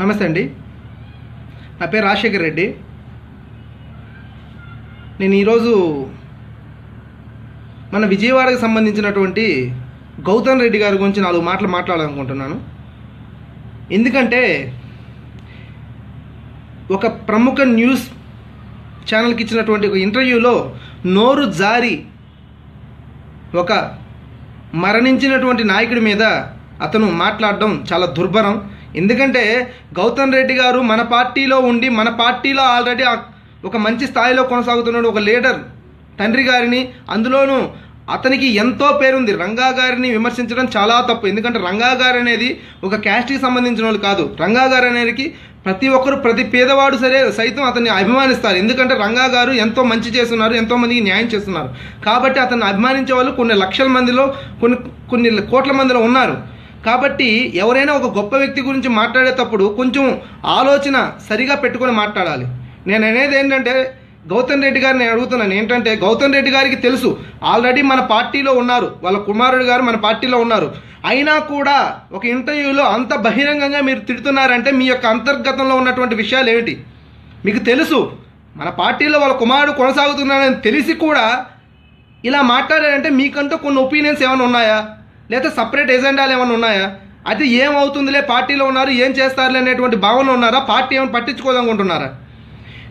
నమస్తే అండి. నా పేరు రాజశేఖర్ రెడ్డి. నేను ఈరోజు మన విజయవాడకు సంబంధించినటువంటి గౌతమ్ రెడ్డి గారి గురించి నాలుగు మాటలు మాట్లాడాలనుకుంటున్నాను. ఎందుకంటే ఒక ప్రముఖ న్యూస్ ఛానల్కి ఇచ్చినటువంటి ఒక ఇంటర్వ్యూలో నోరు జారి ఒక మరణించినటువంటి నాయకుడి మీద అతను మాట్లాడడం చాలా దుర్భరం. ఎందుకంటే గౌతమ్ రెడ్డి గారు మన పార్టీలో ఉండి మన పార్టీలో ఆల్రెడీ ఒక మంచి స్థాయిలో కొనసాగుతున్నాడు ఒక లీడర్. తండ్రి గారిని అందులోనూ అతనికి ఎంతో పేరుంది. రంగా గారిని విమర్శించడం చాలా తప్పు. ఎందుకంటే రంగా గారు అనేది ఒక క్యాస్ట్కి సంబంధించిన వాళ్ళు కాదు. రంగా గారు అనేది ప్రతి ఒక్కరు ప్రతి పేదవాడు సరే సైతం అతన్ని అభిమానిస్తారు. ఎందుకంటే రంగా గారు ఎంతో మంచి చేస్తున్నారు ఎంతో మందికి న్యాయం చేస్తున్నారు. కాబట్టి అతన్ని అభిమానించే వాళ్ళు కొన్ని లక్షల మందిలో కొన్ని కొన్ని కోట్ల మందిలో ఉన్నారు. కాబట్టి ఎవరైనా ఒక గొప్ప వ్యక్తి గురించి మాట్లాడేటప్పుడు కొంచెం ఆలోచన సరిగా పెట్టుకొని మాట్లాడాలి. నేను అనేది ఏంటంటే గౌతమ్ రెడ్డి గారిని నేను అడుగుతున్నాను ఏంటంటే గౌతమ్ రెడ్డి గారికి తెలుసు ఆల్రెడీ మన పార్టీలో ఉన్నారు వాళ్ళ కుమారుడు గారు మన పార్టీలో ఉన్నారు. అయినా కూడా ఒక ఇంటర్వ్యూలో అంత బహిరంగంగా మీరు తిడుతున్నారంటే మీ యొక్క అంతర్గతంలో ఉన్నటువంటి విషయాలు ఏమిటి? మీకు తెలుసు మన పార్టీలో వాళ్ళ కుమారుడు కొనసాగుతున్నారని తెలిసి కూడా ఇలా మాట్లాడారంటే మీకంటూ కొన్ని ఒపీనియన్స్ ఏమైనా ఉన్నాయా? లేదా సపరేట్ ఎజెండాలు ఏమైనా ఉన్నాయా? అయితే ఏమవుతుందిలే? పార్టీలో ఉన్నారు ఏం చేస్తారులే అనేటువంటి భావనలో ఉన్నారా? పార్టీ ఏమైనా పట్టించుకోదనుకుంటున్నారా?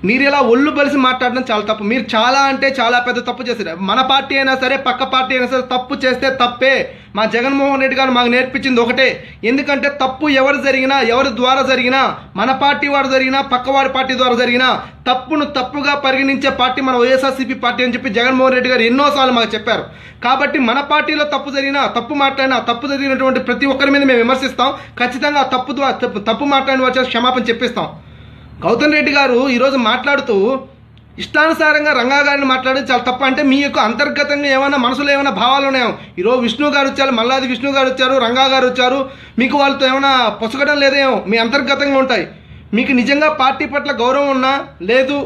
మీరు ఇలా ఒళ్ళు బలిసి మాట్లాడడం చాలా తప్పు. మీరు చాలా అంటే చాలా పెద్ద తప్పు చేశారు. మన పార్టీ అయినా సరే పక్క పార్టీ అయినా సరే తప్పు చేస్తే తప్పే. మా జగన్మోహన్ రెడ్డి గారు మాకు నేర్పించింది ఒకటే. ఎందుకంటే తప్పు ఎవరు జరిగినా ఎవరి ద్వారా జరిగినా మన పార్టీ వాడు జరిగినా పక్కవాడి పార్టీ ద్వారా జరిగినా తప్పును తప్పుగా పరిగణించే పార్టీ మన వైఎస్ఆర్సీపీ పార్టీ అని చెప్పి జగన్మోహన్ రెడ్డి గారు ఎన్నోసార్లు మాకు చెప్పారు. కాబట్టి మన పార్టీలో తప్పు జరిగినా తప్పు మాట్లాడినా తప్పు జరిగినటువంటి ప్రతి ఒక్కరి మీద మేము విమర్శిస్తాం. ఖచ్చితంగా తప్పు ద్వారా తప్పు- తప్పు మాట్లాడిన వచ్చే క్షమాపణ చెప్పిస్తాం. గౌతమ్ రెడ్డి గారు ఈరోజు మాట్లాడుతూ ఇష్టానుసారంగా రంగా గారిని మాట్లాడడం చాలా తప్ప. అంటే మీ యొక్క అంతర్గతంగా ఏమైనా మనసులో ఏమైనా భావాలు ఉన్నాయో? ఈరోజు విష్ణు గారు వచ్చారు మల్లాది విష్ణు గారు వచ్చారు రంగా గారు వచ్చారు. మీకు వాళ్ళతో ఏమైనా పొసగడం లేదేమో మీ అంతర్గతంగా ఉంటాయి. మీకు నిజంగా పార్టీ పట్ల గౌరవం ఉన్నా లేదు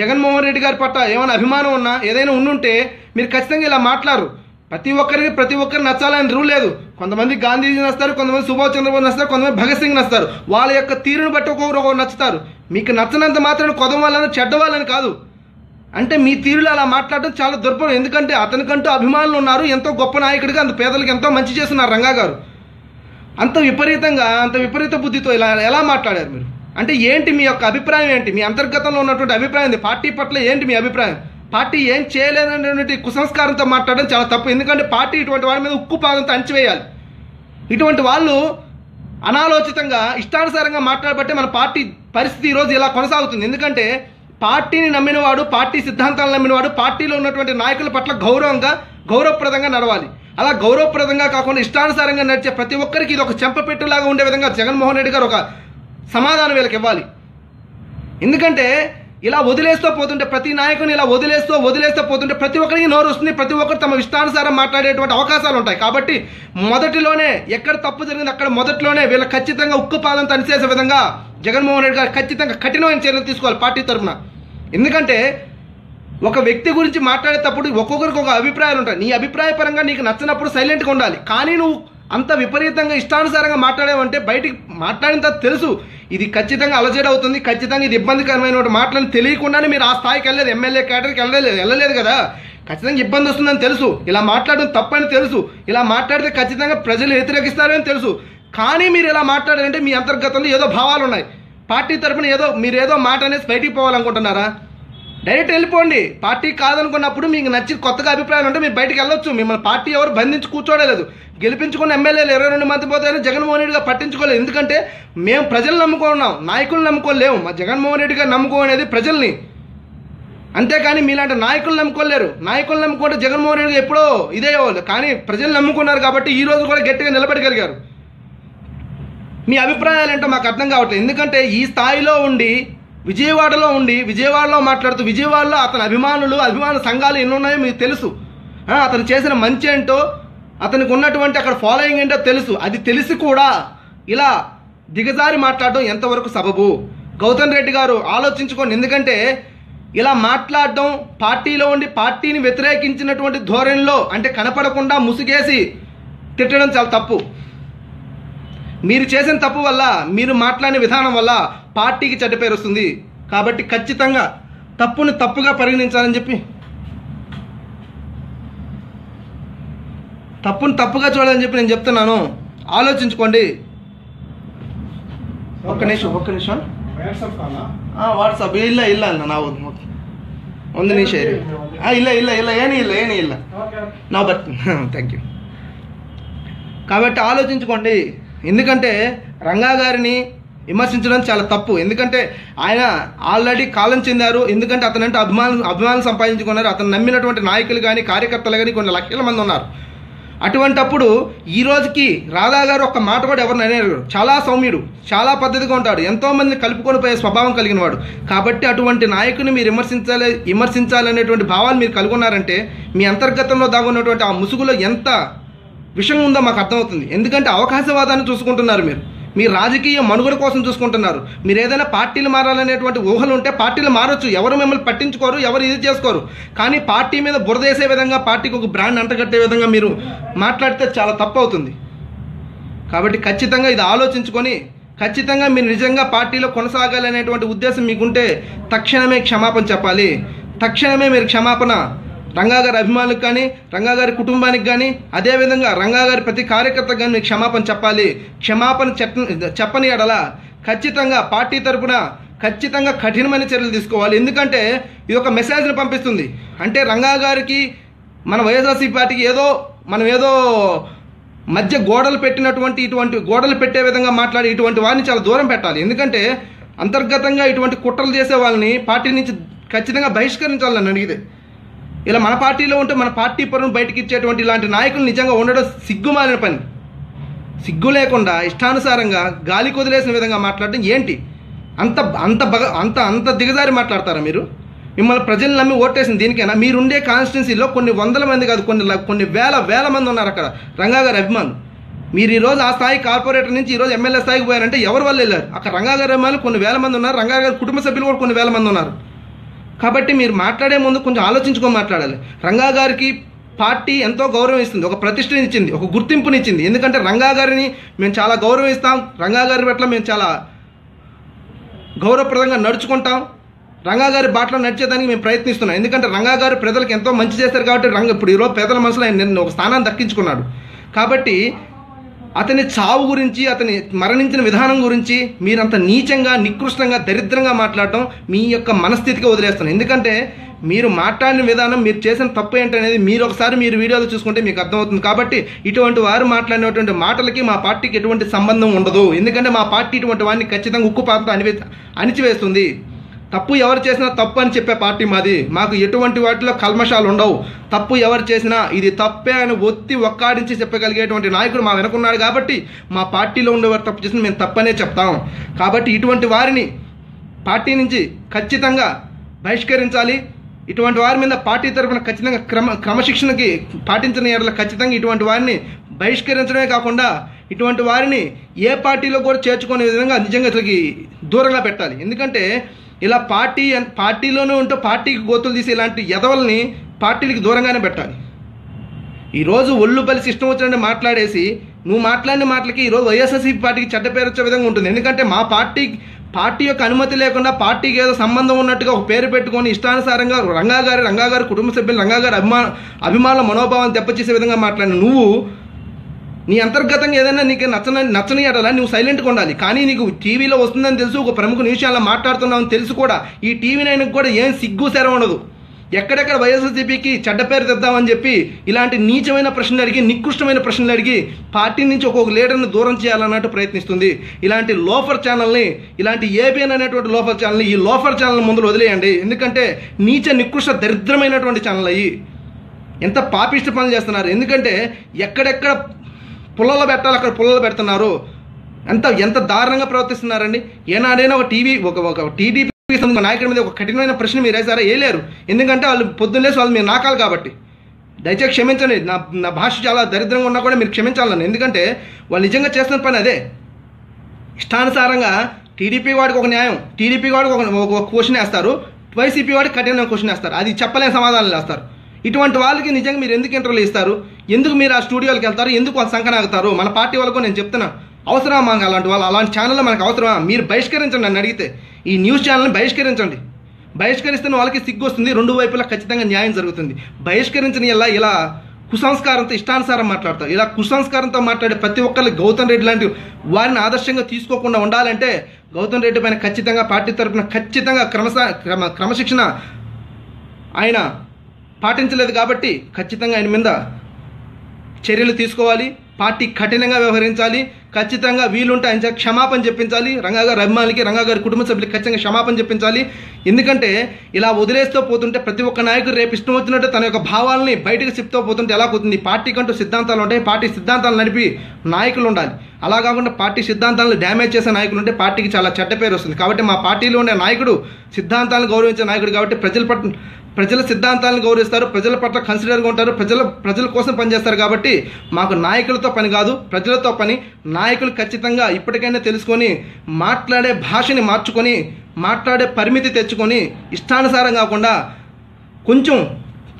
జగన్మోహన్ రెడ్డి గారి పట్ల ఏమైనా అభిమానం ఉన్నా ఏదైనా ఉండుంటే మీరు ఖచ్చితంగా ఇలా మాట్లాడరు. ప్రతి ఒక్కరికి ప్రతి ఒక్కరు నచ్చాలని రూల్ లేదు. కొంతమంది గాంధీజీ నస్తారు కొంతమంది సుభాష్ చంద్రబోస్ నస్తారు కొంతమంది భగత్ సింగ్ నస్తారు వాళ్ళ యొక్క తీరును బట్టి ఒక్కొక్కరు ఒక్కొక్కరు నచ్చుతారు. మీకు నచ్చినంత మాత్రం కొదం వాళ్ళని చెడ్డ వాళ్ళని కాదు. అంటే మీ తీరులో అలా మాట్లాడడం చాలా దుర్భరం. ఎందుకంటే అతనికంటూ అభిమానులు ఉన్నారు ఎంతో గొప్ప నాయకుడిగా అంత పేదలకు ఎంతో మంచి చేస్తున్నారు రంగా గారు. అంత విపరీతంగా అంత విపరీత బుద్ధితో ఇలా ఎలా మాట్లాడారు మీరు? అంటే ఏంటి మీ యొక్క అభిప్రాయం ఏంటి? మీ అంతర్గతంలో ఉన్నటువంటి అభిప్రాయం ఏంటి? పార్టీ పట్ల ఏంటి మీ అభిప్రాయం? పార్టీ ఏం చేయలేదనేటువంటి కుసంస్కారంతో మాట్లాడడం చాలా తప్పు. ఎందుకంటే పార్టీ ఇటువంటి వాడి మీద ఉక్కు పాదంతో అణచివేయాలి. ఇటువంటి వాళ్ళు అనాలోచితంగా ఇష్టానుసారంగా మాట్లాడబట్టే మన పార్టీ పరిస్థితి ఈరోజు ఇలా కొనసాగుతుంది. ఎందుకంటే పార్టీని నమ్మినవాడు పార్టీ సిద్ధాంతాలు నమ్మినవాడు పార్టీలో ఉన్నటువంటి నాయకుల పట్ల గౌరవంగా గౌరవప్రదంగా నడవాలి. అలా గౌరవప్రదంగా కాకుండా ఇష్టానుసారంగా నడిచే ప్రతి ఒక్కరికి ఇది ఒక చెంపపెట్టులాగా ఉండే విధంగా జగన్మోహన్ రెడ్డి గారు ఒక సమాధానం వీళ్ళకి ఇవ్వాలి. ఎందుకంటే ఇలా వదిలేస్తూ పోతుంటే ప్రతి నాయకుని ఇలా వదిలేస్తూ వదిలేస్తూ పోతుంటే ప్రతి ఒక్కరికి నోరు వస్తుంది. ప్రతి ఒక్కరు తమ ఇష్టానుసారం మాట్లాడేటువంటి అవకాశాలు ఉంటాయి. కాబట్టి మొదటిలోనే ఎక్కడ తప్పు జరిగింది అక్కడ మొదట్లోనే వీళ్ళ ఖచ్చితంగా ఉక్కుపాదం తనిచేసే విధంగా జగన్మోహన్ రెడ్డి గారు ఖచ్చితంగా కఠినమైన చర్యలు తీసుకోవాలి పార్టీ తరఫున. ఎందుకంటే ఒక వ్యక్తి గురించి మాట్లాడేటప్పుడు ఒక్కొక్కరికి ఒక అభిప్రాయాలు ఉంటాయి. నీ అభిప్రాయపరంగా నీకు నచ్చినప్పుడు సైలెంట్గా ఉండాలి. కానీ నువ్వు అంత విపరీతంగా ఇష్టానుసారంగా మాట్లాడావంటే బయటికి మాట్లాడిన తర్వాత తెలుసు. ఇది ఖచ్చితంగా అలజడి అవుతుంది. ఖచ్చితంగా ఇది ఇబ్బందికరమైన మాటలను తెలియకుండానే మీరు ఆ స్థాయికి వెళ్ళలేదు. ఎమ్మెల్యే కేటర్కి వెళ్ళలేదు. వెళ్ళలేదు కదా. ఖచ్చితంగా ఇబ్బంది వస్తుందని తెలుసు. ఇలా మాట్లాడడం తప్పని తెలుసు. ఇలా మాట్లాడితే ఖచ్చితంగా ప్రజలు వ్యతిరేకిస్తారని తెలుసు. కానీ మీరు ఇలా మాట్లాడారంటే మీ అంతర్గతంలో ఏదో భావాలు ఉన్నాయి. పార్టీ తరపున ఏదో మీరు ఏదో మాట అనేసి బయటికి పోవాలనుకుంటున్నారా? డైరెక్ట్ వెళ్ళిపోండి. పార్టీ కాదనుకున్నప్పుడు మీకు నచ్చి కొత్తగా అభిప్రాయాలు ఉంటే మీరు బయటికి వెళ్ళొచ్చు. మిమ్మల్ని పార్టీ ఎవరు బంధించి కూర్చోడలేదు. గెలిపించుకున్న ఎమ్మెల్యేలు ఇరవై రెండు మంది పోతే జగన్మోహన్ రెడ్డిగా పట్టించుకోలేదు. ఎందుకంటే మేము ప్రజలు నమ్ముకున్నాం నాయకులు నమ్ముకోలేము మా జగన్మోహన్ రెడ్డిగా నమ్ముకోనేది ప్రజల్ని. అంతేకాని మీలాంటి నాయకులు నమ్ముకోలేరు. నాయకులు నమ్ముకుంటే జగన్మోహన్ రెడ్డి ఎప్పుడో ఇదే వాళ్ళు. కానీ ప్రజలు నమ్ముకున్నారు కాబట్టి ఈ రోజు కూడా గట్టిగా నిలబడగలిగారు. మీ అభిప్రాయాలు ఏంటో మాకు అర్థం కావట్లేదు. ఎందుకంటే ఈ స్థాయిలో ఉండి విజయవాడలో ఉండి విజయవాడలో మాట్లాడుతూ విజయవాడలో అతని అభిమానులు అభిమాన సంఘాలు ఎన్ని ఉన్నాయో మీకు తెలుసు. అతను చేసిన మంచి ఏంటో అతనికి ఉన్నటువంటి అక్కడ ఫాలోయింగ్ ఏంటో తెలుసు. అది తెలిసి కూడా ఇలా దిగజారి మాట్లాడడం ఎంతవరకు సబబు? గౌతమ్ రెడ్డి గారు ఆలోచించుకోండి. ఎందుకంటే ఇలా మాట్లాడడం పార్టీలో ఉండి పార్టీని వ్యతిరేకించినటువంటి ధోరణిలో అంటే కనపడకుండా ముసుగేసి తిట్టడం చాలా తప్పు. మీరు చేసిన తప్పు వల్ల మీరు మాట్లాడిన విధానం వల్ల పార్టీకి చెడ్డ పేరు వస్తుంది కాబట్టి ఖచ్చితంగా తప్పుని తప్పుగా పరిగణించాలని చెప్పి తప్పుని తప్పుగా చూడాలని చెప్పి నేను చెప్తున్నాను ఆలోచించుకోండి ఒక్క నిమిషం ఒక్క నిమిషం ವಾಟ್ಸಪ್ ಕಾಲ ಆ ವಾಟ್ಸಪ್ ಇಲ್ಲ ಇಲ್ಲ ಅಲ್ಲ ನಾವು ಒಂದು ನಿಮಿಷ ಇರಿ ಆ, ಇಲ್ಲ ಇಲ್ಲ ಇಲ್ಲ ಏನೂ ಇಲ್ಲ ಏನೂ ಇಲ್ಲ ಓಕೆ ನಾವು ಬರ್ತೀನಿ థ్యాంక్ యూ కాబట్టి ఆలోచించుకోండి ఎందుకంటే రంగా గారిని విమర్శించడం చాలా తప్పు. ఎందుకంటే ఆయన ఆల్రెడీ కాలం చెందారు. ఎందుకంటే అతనంటే అభిమానం అభిమానం సంపాదించుకున్నారు. అతను నమ్మినటువంటి నాయకులు కానీ కార్యకర్తలు కానీ కొన్ని లక్షల మంది ఉన్నారు. అటువంటప్పుడు ఈ రోజుకి రాధా గారు ఒక మాట కూడా ఎవరిని అనేరు చాలా సౌమ్యుడు చాలా పద్ధతిగా ఉంటాడు. ఎంతోమందిని కలుపుకొని పోయే స్వభావం కలిగిన వాడు. కాబట్టి అటువంటి నాయకుని మీరు విమర్శించాలి విమర్శించాలనేటువంటి భావాలు మీరు కలుగున్నారంటే మీ అంతర్గతంలో దాగున్నటువంటి ఆ ముసుగులో ఎంత విషయం ఉందో మాకు అర్థమవుతుంది. ఎందుకంటే అవకాశవాదాన్ని చూసుకుంటున్నారు మీరు. మీ రాజకీయ మనుగడ కోసం చూసుకుంటున్నారు. మీరు ఏదైనా పార్టీలు మారాలనేటువంటి ఊహలు ఉంటే పార్టీలు మారొచ్చు. ఎవరు మిమ్మల్ని పట్టించుకోరు ఎవరు ఇది చేసుకోరు. కానీ పార్టీ మీద బురదేసే విధంగా పార్టీకి ఒక బ్రాండ్ అంటగట్టే విధంగా మీరు మాట్లాడితే చాలా తప్పు అవుతుంది కాబట్టి ఖచ్చితంగా ఇది ఆలోచించుకొని ఖచ్చితంగా మీరు నిజంగా పార్టీలో కొనసాగాలనేటువంటి ఉద్దేశం మీకుంటే తక్షణమే క్షమాపణ చెప్పాలి. తక్షణమే మీరు క్షమాపణ రంగా గారి అభిమానులకు కానీ రంగా గారి కుటుంబానికి కానీ అదేవిధంగా రంగా గారి ప్రతి కార్యకర్తకు కానీ మీకు క్షమాపణ చెప్పాలి. క్షమాపణ చెప్పని ఎడల ఖచ్చితంగా పార్టీ తరపున ఖచ్చితంగా కఠినమైన చర్యలు తీసుకోవాలి. ఎందుకంటే ఇది ఒక మెసేజ్ని పంపిస్తుంది. అంటే రంగా గారికి మన వైఎస్ఆర్సీ పార్టీకి ఏదో మనం ఏదో మధ్య గోడలు పెట్టినటువంటి ఇటువంటి గోడలు పెట్టే విధంగా మాట్లాడి ఇటువంటి వారిని చాలా దూరం పెట్టాలి. ఎందుకంటే అంతర్గతంగా ఇటువంటి కుట్రలు చేసే వాళ్ళని పార్టీ నుంచి ఖచ్చితంగా బహిష్కరించాలని నన్ను అడిగితే. ఇలా మన పార్టీలో ఉంటే మన పార్టీ పరును బయటకి ఇచ్చేటువంటి ఇలాంటి నాయకులు నిజంగా ఉండడం సిగ్గుమాలిన పని. సిగ్గు లేకుండా ఇష్టానుసారంగా గాలి కొదిలేసిన విధంగా మాట్లాడడం ఏంటి? అంత అంత బగ అంత అంత దిగజారి మాట్లాడతారా మీరు? మిమ్మల్ని ప్రజలు నమ్మి ఓటేసింది దీనికైనా? మీరుండే కాన్స్టిట్యున్సీలో కొన్ని వందల మంది కాదు కొన్ని కొన్ని వేల వేల మంది ఉన్నారు అక్కడ. రంగా గారి అభిమానులు. మీరు ఈరోజు ఆ స్థాయి కార్పొరేటర్ నుంచి ఈరోజు ఎమ్మెల్యే స్థాయికి పోయారంటే ఎవరి వల్ల వెళ్ళారు? అక్కడ రంగా గారి అభిమానులు కొన్ని వేల మంది ఉన్నారు రంగా గారి కుటుంబ సభ్యులు కూడా కొన్ని వేల మంది ఉన్నారు. కాబట్టి మీరు మాట్లాడే ముందు కొంచెం ఆలోచించుకొని మాట్లాడాలి. రంగా గారికి పార్టీ ఎంతో గౌరవం ఇస్తుంది. ఒక ప్రతిష్టనిచ్చింది ఒక గుర్తింపునిచ్చింది. ఎందుకంటే రంగా గారిని మేము చాలా గౌరవిస్తాం రంగా గారి పట్ల మేము చాలా గౌరవప్రదంగా నడుచుకుంటాం. రంగా గారి బాటలో నడిచేదానికి మేము ప్రయత్నిస్తున్నాం. ఎందుకంటే రంగా గారు ప్రజలకు ఎంతో మంచి చేశారు కాబట్టి రంగ ఇప్పుడు ఈరోజు పేదల మనసులో ఆయన నిన్న ఒక స్థానాన్ని దక్కించుకున్నాడు. కాబట్టి అతని చావు గురించి అతని మరణించిన విధానం గురించి మీరంత నీచంగా నికృష్టంగా దరిద్రంగా మాట్లాడటం మీ యొక్క మనస్థితికి వదిలేస్తాను. ఎందుకంటే మీరు మాట్లాడిన విధానం మీరు చేసిన తప్పు ఏంటనేది మీరు ఒకసారి మీరు వీడియోలో చూసుకుంటే మీకు అర్థమవుతుంది. కాబట్టి ఇటువంటి వారు మాట్లాడినటువంటి మాటలకి మా పార్టీకి ఎటువంటి సంబంధం ఉండదు. ఎందుకంటే మా పార్టీ ఇటువంటి వారిని ఖచ్చితంగా ఉక్కు పాత్ర అనివే అణిచివేస్తుంది. తప్పు ఎవరు చేసినా తప్పు అని చెప్పే పార్టీ మాది. మాకు ఎటువంటి వాటిలో కల్మషాలు ఉండవు. తప్పు ఎవరు చేసినా ఇది తప్పే అని ఒత్తి ఒక్కాడించి చెప్పగలిగేటువంటి నాయకుడు మా వెనుకున్నాడు కాబట్టి మా పార్టీలో ఉండేవారు తప్పు చేసిన మేము తప్పనే చెప్తాం. కాబట్టి ఇటువంటి వారిని పార్టీ నుంచి ఖచ్చితంగా బహిష్కరించాలి. ఇటువంటి వారి మీద పార్టీ తరఫున ఖచ్చితంగా క్రమ క్రమశిక్షణకి పాటించిన ఎడల ఖచ్చితంగా ఇటువంటి వారిని బహిష్కరించడమే కాకుండా ఇటువంటి వారిని ఏ పార్టీలో కూడా చేర్చుకునే విధంగా నిజంగా అసలుకి దూరంగా పెట్టాలి. ఎందుకంటే ఇలా పార్టీ పార్టీలోనే ఉంటూ పార్టీకి గోతులు తీసి ఇలాంటి ఎదవల్ని పార్టీలకి దూరంగానే పెట్టాలి. ఈరోజు ఒళ్ళు బలిసి ఇష్టం వచ్చినట్టు మాట్లాడేసి నువ్వు మాట్లాడిన మాటలకి ఈరోజు వైఎస్ఆర్సీపీ పార్టీకి చెడ్డ పేరు వచ్చే విధంగా ఉంటుంది. ఎందుకంటే మా పార్టీ పార్టీ యొక్క అనుమతి లేకుండా పార్టీకి ఏదో సంబంధం ఉన్నట్టుగా ఒక పేరు పెట్టుకొని ఇష్టానుసారంగా రంగా గారి రంగా గారి కుటుంబ సభ్యులు రంగా గారి అభిమాన అభిమానుల మనోభావాన్ని దెబ్బచేసే విధంగా మాట్లాడిన నువ్వు నీ అంతర్గతంగా ఏదైనా నీకు నచ్చని నచ్చని ఎడలా నువ్వు సైలెంట్గా ఉండాలి. కానీ నీకు టీవీలో వస్తుందని తెలుసు ఒక ప్రముఖ న్యూస్ ఛానల్ మాట్లాడుతున్నావు తెలుసు కూడా ఈ టీవీ నైన్కి కూడా ఏం సిగ్గు సెర ఉండదు. ఎక్కడెక్కడ వైఎస్ఆర్సీపీకి చెడ్డ పేరు తెద్దామని చెప్పి ఇలాంటి నీచమైన ప్రశ్నలు అడిగి నికృష్టమైన ప్రశ్నలు అడిగి పార్టీ నుంచి ఒక్కొక్క లీడర్ని దూరం చేయాలన్నట్టు ప్రయత్నిస్తుంది. ఇలాంటి లోఫర్ ఛానల్ని ఇలాంటి ఏబిఎన్ అనేటువంటి లోఫర్ ఛానల్ని ఈ లోఫర్ ఛానల్ ముందు వదిలేయండి. ఎందుకంటే నీచ నికృష్ట దరిద్రమైనటువంటి ఛానల్ అయ్యి ఎంత పాపిష్ట పనులు చేస్తున్నారు. ఎందుకంటే ఎక్కడెక్కడ పుల్లలు పెట్టాలి అక్కడ పుల్లలు పెడుతున్నారు. ఎంత ఎంత దారుణంగా ప్రవర్తిస్తున్నారండి. ఏనాడైనా ఒక టీవీ ఒక ఒక టీడీపీ నాయకుడి మీద ఒక కఠినమైన ప్రశ్న మీరు వేసారా వేయలేరు ఎందుకంటే వాళ్ళు పొద్దున్నేసి వాళ్ళు మీరు నాకాలి కాబట్టి. దయచేసి క్షమించండి. నా నా భాష చాలా దరిద్రంగా ఉన్నా కూడా మీరు క్షమించాలని. ఎందుకంటే వాళ్ళు నిజంగా చేస్తున్న పని అదే. ఇష్టానుసారంగా టీడీపీ వాడికి ఒక న్యాయం టీడీపీ వాడికి ఒక క్వశ్చన్ వేస్తారు. వైసీపీ వాడికి కఠినమైన క్వశ్చన్ వేస్తారు. అది చెప్పలేని సమాధానాలు వేస్తారు. ఇటువంటి వాళ్ళకి నిజంగా మీరు ఎందుకు ఇంటర్వ్యూలు ఇస్తారు? ఎందుకు మీరు ఆ స్టూడియోలకు వెళ్తారు? ఎందుకు వాళ్ళు సంకనాగుతారు మన పార్టీ వాళ్ళకు నేను చెప్తున్నా. అవసరమా మాకు అలాంటి వాళ్ళు? అలాంటి ఛానల్ మనకు అవసరమా? మీరు బహిష్కరించండి నన్ను అడిగితే. ఈ న్యూస్ ఛానల్ని బహిష్కరించండి. బహిష్కరిస్తే వాళ్ళకి సిగ్గు వస్తుంది రెండు వైపులా ఖచ్చితంగా న్యాయం జరుగుతుంది. బహిష్కరించిన ఇలా ఇలా కుసంస్కారంతో ఇష్టానుసారం మాట్లాడతారు. ఇలా కుసంస్కారంతో మాట్లాడే ప్రతి ఒక్కరు గౌతమ్ రెడ్డి లాంటి వారిని ఆదర్శంగా తీసుకోకుండా ఉండాలంటే గౌతమ్ రెడ్డి పైన ఖచ్చితంగా పార్టీ తరఫున ఖచ్చితంగా క్రమశ క్రమ క్రమశిక్షణ ఆయన పాటించలేదు కాబట్టి ఖచ్చితంగా ఆయన మీద చర్యలు తీసుకోవాలి. పార్టీ కఠినంగా వ్యవహరించాలి. ఖచ్చితంగా వీలుంటే ఆయన క్షమాపణ చెప్పించాలి. రంగాగారి అభిమానులకి రంగాగారి కుటుంబ సభ్యులకి ఖచ్చితంగా క్షమాపణ చెప్పించాలి. ఎందుకంటే ఇలా వదిలేస్తూ పోతుంటే ప్రతి ఒక్క నాయకుడు రేపు ఇష్టం వచ్చినట్టు తన యొక్క భావాలని బయటకు చెప్తూ పోతుంటే ఎలా పోతుంది? పార్టీ కంటూ సిద్ధాంతాలు ఉంటాయి. పార్టీ సిద్ధాంతాలు నడిపి నాయకులు ఉండాలి. అలా కాకుండా పార్టీ సిద్ధాంతాలను డ్యామేజ్ చేసే నాయకులు ఉంటే పార్టీకి చాలా చెడ్డ పేరు వస్తుంది. కాబట్టి మా పార్టీలో ఉండే నాయకుడు సిద్ధాంతాలను గౌరవించే నాయకుడు కాబట్టి ప్రజల పట్ల ప్రజల సిద్ధాంతాలను గౌరవిస్తారు ప్రజల పట్ల కన్సిడర్గా ఉంటారు ప్రజల ప్రజల కోసం పనిచేస్తారు కాబట్టి మాకు నాయకులతో పని కాదు ప్రజలతో పని నాయకులు ఖచ్చితంగా ఇప్పటికైనా తెలుసుకొని మాట్లాడే భాషని మార్చుకొని మాట్లాడే పరిమితి తెచ్చుకొని ఇష్టానుసారం కాకుండా కొంచెం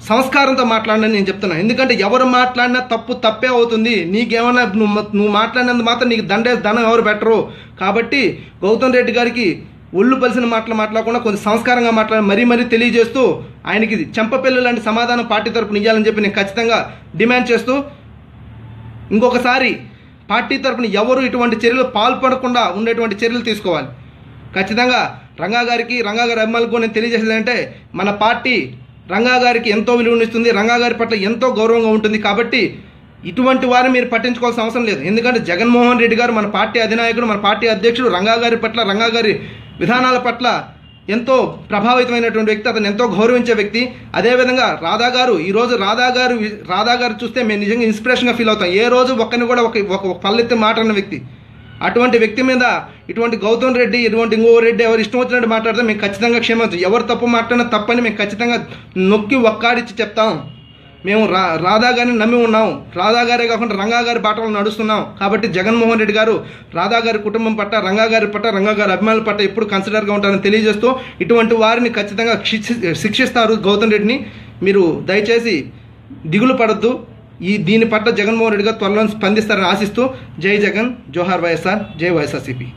సంస్కారంతో మాట్లాడని నేను చెప్తున్నాను ఎందుకంటే ఎవరు మాట్లాడినా తప్పు తప్పే అవుతుంది. నీకేమన్నా నువ్వు నువ్వు మాట్లాడినందుకు మాత్రం నీకు దండే ధనం ఎవరు పెట్టరు. కాబట్టి గౌతమ్ రెడ్డి గారికి ఒళ్ళు పలిసిన మాటలు మాట్లాడకుండా కొంచెం సంస్కారంగా మాట్లాడి మరీ మరీ తెలియజేస్తూ ఆయనకి చెంపపిల్ల లాంటి సమాధానం పార్టీ తరపున ఇవ్వాలని చెప్పి నేను ఖచ్చితంగా డిమాండ్ చేస్తూ ఇంకొకసారి పార్టీ తరపున ఎవరు ఇటువంటి చర్యలు పాల్పడకుండా ఉండేటువంటి చర్యలు తీసుకోవాలి. ఖచ్చితంగా రంగా గారికి రంగా గారి అభిమానులకు నేను తెలియజేసేది అంటే మన పార్టీ రంగా గారికి ఎంతో విలువనిస్తుంది రంగా గారి పట్ల ఎంతో గౌరవంగా ఉంటుంది కాబట్టి ఇటువంటి వారిని మీరు పట్టించుకోవాల్సిన అవసరం లేదు. ఎందుకంటే జగన్మోహన్ రెడ్డి గారు మన పార్టీ అధినాయకుడు మన పార్టీ అధ్యక్షుడు రంగా గారి పట్ల రంగా గారి విధానాల పట్ల ఎంతో ప్రభావితమైనటువంటి వ్యక్తి అతను ఎంతో గౌరవించే వ్యక్తి. అదేవిధంగా రాధా గారు ఈరోజు రాధా గారు రాధా గారు చూస్తే మేము నిజంగా ఇన్స్పిరేషన్గా ఫీల్ అవుతాం. ఏ రోజు ఒక్కరిని కూడా ఒక ఒక పల్లెత్తి మాట్లాడిన వ్యక్తి. అటువంటి వ్యక్తి మీద ఇటువంటి గౌతమ్ రెడ్డి ఇటువంటి ఇంకో రెడ్డి ఎవరు ఇష్టం వచ్చినట్టు మాట్లాడితే మేము ఖచ్చితంగా క్షమించం. ఎవరు తప్పు మాట్లాడినా తప్పని మేము ఖచ్చితంగా నొక్కి ఒక్కాడిచ్చి చెప్తాం. మేము రా రాధా గారిని నమ్మి ఉన్నాం. రాధా గారే కాకుండా రంగా గారి బాటలో నడుస్తున్నాం. కాబట్టి జగన్మోహన్ రెడ్డి గారు రాధా గారి కుటుంబం పట్ల రంగా గారి పట్ల రంగా గారి అభిమానుల పట్ల ఎప్పుడు కన్సిడర్గా ఉంటారని తెలియజేస్తూ ఇటువంటి వారిని ఖచ్చితంగా శిక్షిస్తారు గౌతమ్ రెడ్డిని. మీరు దయచేసి దిగులు పడద్దు. ఈ దీని పట్ల జగన్మోహన్ రెడ్డి గారు త్వరలో స్పందిస్తారని ఆశిస్తూ జై జగన్ జోహార్ వైఎస్ఆర్ జై వైఎస్ఆర్సీపీ.